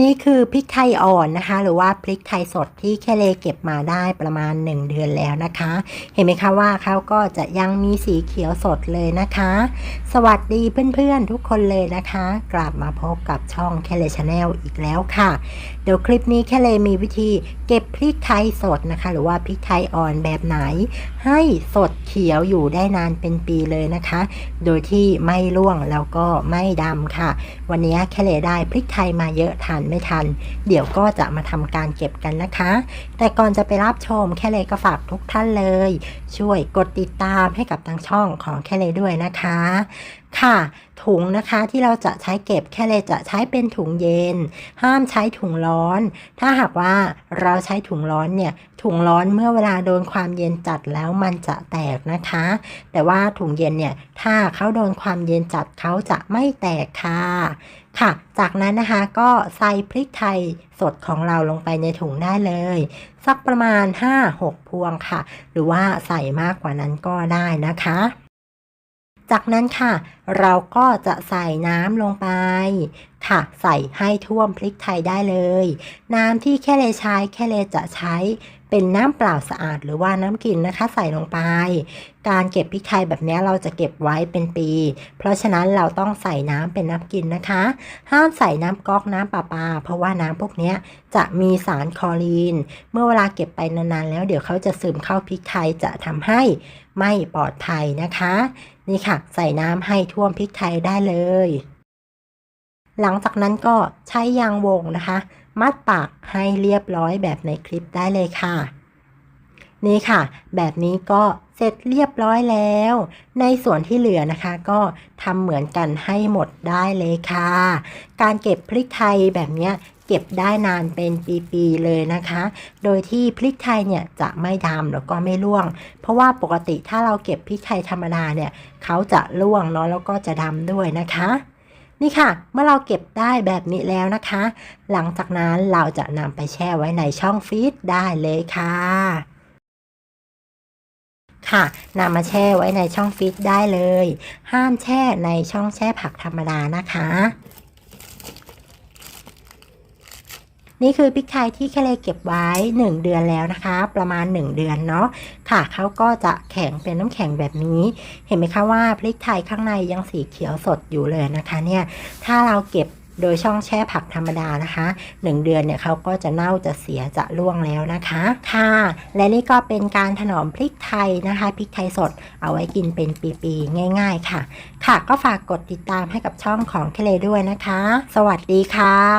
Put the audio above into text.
นี่คือพริกไทยอ่อนนะคะ หรือว่าพริกไทยสดที่แคเลเก็บมาได้ประมาณ 1 เดือนแล้วนะคะ เห็นไหมคะว่าเขาก็จะยังมีสีเขียวสดเลยนะคะ สวัสดีเพื่อนๆทุกคนเลยนะคะ กลับมาพบกับช่องแคเลชาแนลอีกแล้วค่ะ เดี๋ยวคลิปนี้แคเลมีวิธีเก็บพริกไทยสดนะคะ หรือว่าพริกไทยอ่อนแบบไหน ให้สดเขียวอยู่ได้นานเป็นปีเลยนะคะ โดยที่ไม่ร่วงแล้วก็ไม่ดำค่ะ วันนี้แคเลได้พริกไทยมาเยอะทันไม่ทัน เดี๋ยวก็จะมาทำการเก็บกันนะคะ แต่ก่อนจะไปรับชมแค่เลยก็ฝากทุกท่านเลย ช่วยกดติดตามให้กับทางช่องของแค่เลยด้วยนะคะ ค่ะถุงนะคะที่เราจะใช้เก็บแค่เลยจะใช้เป็นถุงเย็น ห้ามใช้ถุงร้อน ถ้าหากว่าเราใช้ถุงร้อนเนี่ยถุงร้อนเมื่อเวลาโดนความเย็นจัดแล้วมันจะแตกนะคะ แต่ว่าถุงเย็นเนี่ย ถ้าเขาโดนความเย็นจัดเขาจะไม่แตกค่ะ ค่ะ จากนั้นนะคะก็ใส่พริกไทยสดของเราลงไปในถุงได้เลย สักประมาณ 5-6 พวงค่ะ หรือว่าใส่มากกว่านั้นก็ได้นะคะ จากนั้นค่ะ เราก็จะใส่น้ำลงไป ค่ะ ใส่ให้ท่วมพริกไทยได้เลย น้ำที่แค่เลใช้แค่เลจะใช้เป็นน้ำเปล่าสะอาดหรือว่าน้ำกินนะคะ ใส่ลงไป การเก็บพริกไทยแบบนี้เราจะเก็บไว้เป็นปี เพราะฉะนั้นเราต้องใส่น้ำเป็นน้ำกินนะคะ ห้ามใส่น้ำก๊อกน้ำประปา เพราะว่าน้ำพวกนี้จะมีสารคลอรีน เมื่อเวลาเก็บไปนานๆ แล้วเดี๋ยวเขาจะซึมเข้าพริกไทยจะทำให้ไม่ปลอดภัยนะคะ นี่ค่ะ ใส่น้ำให้ท่วมพริกไทยได้เลย หลังจากนั้นก็ใช้ยางวงนะคะ มัดปากให้เรียบร้อยแบบในคลิปได้เลยค่ะ นี่ค่ะ แบบนี้ก็เสร็จเรียบร้อยแล้ว ในส่วนที่เหลือนะคะ ก็ทำเหมือนกันให้หมดได้เลยค่ะ การเก็บพริกไทยแบบนี้เก็บได้นานเป็นปีๆเลยนะคะ โดยที่พริกไทยเนี่ยจะไม่ดำแล้วก็ไม่ร่วง เพราะว่าปกติถ้าเราเก็บพริกไทยธรรมดาเนี่ยเขาจะร่วงเนาะแล้วก็จะดำด้วยนะคะ นี่ค่ะ เมื่อเราเก็บได้แบบนี้แล้วนะคะ หลังจากนั้นเราจะนำไปแช่ไว้ในช่องฟรีซได้เลยค่ะ ค่ะนำมาแช่ไว้ในช่องฟรีซได้เลย ห้ามแช่ในช่องแช่ผักธรรมดานะคะ นี่คือพริกไทยที่แคเลเก็บไว้ 1 เดือนแล้วนะคะ ประมาณ 1 เดือนเนาะค่ะเขาก็จะแข็งเป็นน้ำแข็งแบบนี้ เห็นไหมคะว่าพริกไทยข้างในยังสีเขียวสดอยู่เลยนะคะเนี่ยถ้าเราเก็บโดยช่องแช่ผักธรรมดานะคะ 1 เดือนเนี่ยเขาก็จะเน่าจะเสียจะร่วงแล้วนะคะ ค่ะ และนี่ก็เป็นการถนอมพริกไทยนะคะพริกไทยสดเอาไว้กินเป็นปีๆง่าย ๆ ค่ะ ค่ะก็ฝากกดติดตามให้กับช่องของเคเลด้วยนะคะ สวัสดีค่ะ